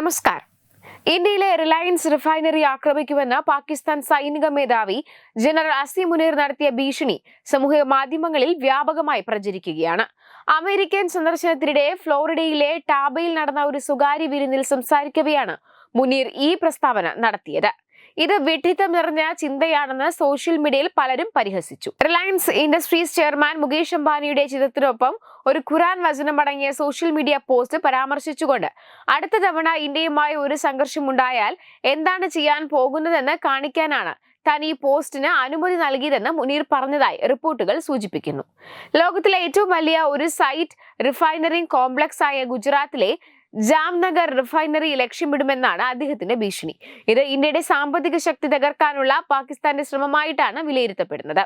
നമസ്കാരം. ഇന്ത്യയിലെ Reliance refinery ആക്രമിക്കുമെന്ന് Pakistan സൈനിക മേധാവി ജനറൽ അസി മുനീർ നടത്തിയ ഭീഷണി സമൂഹ മാധ്യമങ്ങളിൽ വ്യാപകമായി പ്രചരിക്കുകയാണ്. അമേരിക്കൻ സന്ദർശനത്തിനിടെ ഫ്ലോറിഡയിലെ ടാബയിൽ നടന്ന ഒരു സ്വകാര്യ വിരുന്നിൽ സംസാരിക്കവെയാണ് മുനീർ ഈ പ്രസ്താവന നടത്തിയത്. ഇത് വിഡ്ഢിത്തം നിറഞ്ഞ ചിന്തയാണെന്ന് സോഷ്യൽ മീഡിയയിൽ പലരും പരിഹസിച്ചു. റിലയൻസ് ഇൻഡസ്ട്രീസ് ചെയർമാൻ മുകേഷ് അംബാനിയുടെ ചിത്രത്തിനൊപ്പം ഒരു ഖുറാൻ വചനമടങ്ങിയ സോഷ്യൽ മീഡിയ പോസ്റ്റ് പരാമർശിച്ചുകൊണ്ട് അടുത്ത തവണ ഇന്ത്യയുമായി ഒരു സംഘർഷമുണ്ടായാൽ എന്താണ് ചെയ്യാൻ പോകുന്നതെന്ന് കാണിക്കാനാണ് താൻ ഈ പോസ്റ്റിന് അനുമതി നൽകിയതെന്ന് മുനീർ പറഞ്ഞതായി റിപ്പോർട്ടുകൾ സൂചിപ്പിക്കുന്നു. ലോകത്തിലെ ഏറ്റവും വലിയ ഒരു സൈറ്റ് റിഫൈനറിംഗ് കോംപ്ലക്സ് ആയ ഗുജറാത്തിലെ ജാംനഗർ റിഫൈനറി ലക്ഷ്യമിടുമെന്നാണ് അദ്ദേഹത്തിന്റെ ഭീഷണി. ഇത് ഇന്ത്യയുടെ സാമ്പത്തിക ശക്തി തകർക്കാനുള്ള പാകിസ്ഥാന്റെ ശ്രമമായിട്ടാണ് വിലയിരുത്തപ്പെടുന്നത്.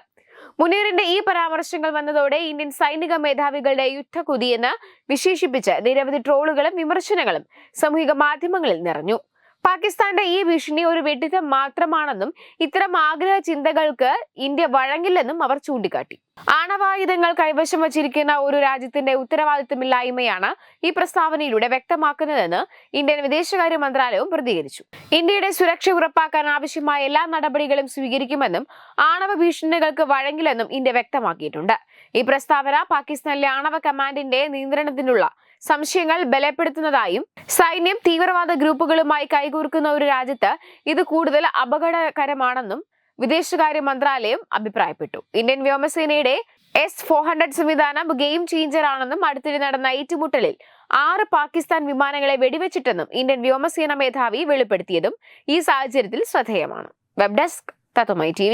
മുനീറിന്റെ ഈ പരാമർശങ്ങൾ വന്നതോടെ ഇന്ത്യൻ സൈനിക മേധാവികളുടെ യുദ്ധകുതിയെന്ന് വിശേഷിപ്പിച്ച് നിരവധി ട്രോളുകളും വിമർശനങ്ങളും സാമൂഹിക മാധ്യമങ്ങളിൽ നിറഞ്ഞു. പാകിസ്ഥാന്റെ ഈ ഭീഷണി ഒരു വെട്ടിത്തം മാത്രമാണെന്നും ഇത്തരം ആഗ്രഹ ചിന്തകൾക്ക് ഇന്ത്യ വഴങ്ങില്ലെന്നും അവർ ചൂണ്ടിക്കാട്ടി. ആണവായുധങ്ങൾ കൈവശം വച്ചിരിക്കുന്ന ഒരു രാജ്യത്തിന്റെ ഉത്തരവാദിത്തമില്ലായ്മയാണ് ഈ പ്രസ്താവനയിലൂടെ വ്യക്തമാക്കുന്നതെന്ന് ഇന്ത്യൻ വിദേശകാര്യ മന്ത്രാലയവും പ്രതികരിച്ചു. ഇന്ത്യയുടെ സുരക്ഷ ഉറപ്പാക്കാൻ ആവശ്യമായ എല്ലാ നടപടികളും സ്വീകരിക്കുമെന്നും ആണവ ഭീഷണികൾക്ക് വഴങ്ങില്ലെന്നും ഇന്ത്യ വ്യക്തമാക്കിയിട്ടുണ്ട്. ഈ പ്രസ്താവന പാകിസ്ഥാനിലെ ആണവ കമാൻഡിന്റെ നിയന്ത്രണത്തിനുള്ള സംശയങ്ങൾ ബലപ്പെടുത്തുന്നതായും സൈന്യം തീവ്രവാദ ഗ്രൂപ്പുകളുമായി കൈകോർക്കുന്ന ഒരു രാജ്യത്ത് ഇത് കൂടുതൽ അപകടകരമാണെന്നും വിദേശകാര്യ മന്ത്രാലയം അഭിപ്രായപ്പെട്ടു. ഇന്ത്യൻ വ്യോമസേനയുടെ എസ് ഫോർ ഹൺഡ്രഡ് സംവിധാനം ഗെയിം ചേഞ്ചർ ആണെന്നും അടുത്തിടെ നടന്ന ഏറ്റുമുട്ടലിൽ ആറ് പാകിസ്ഥാൻ വിമാനങ്ങളെ വെടിവെച്ചിട്ടെന്നും ഇന്ത്യൻ വ്യോമസേന മേധാവി വെളിപ്പെടുത്തിയതും ഈ സാഹചര്യത്തിൽ ശ്രദ്ധേയമാണ്. വെബ് ഡെസ്ക് തത്വമൈ ടി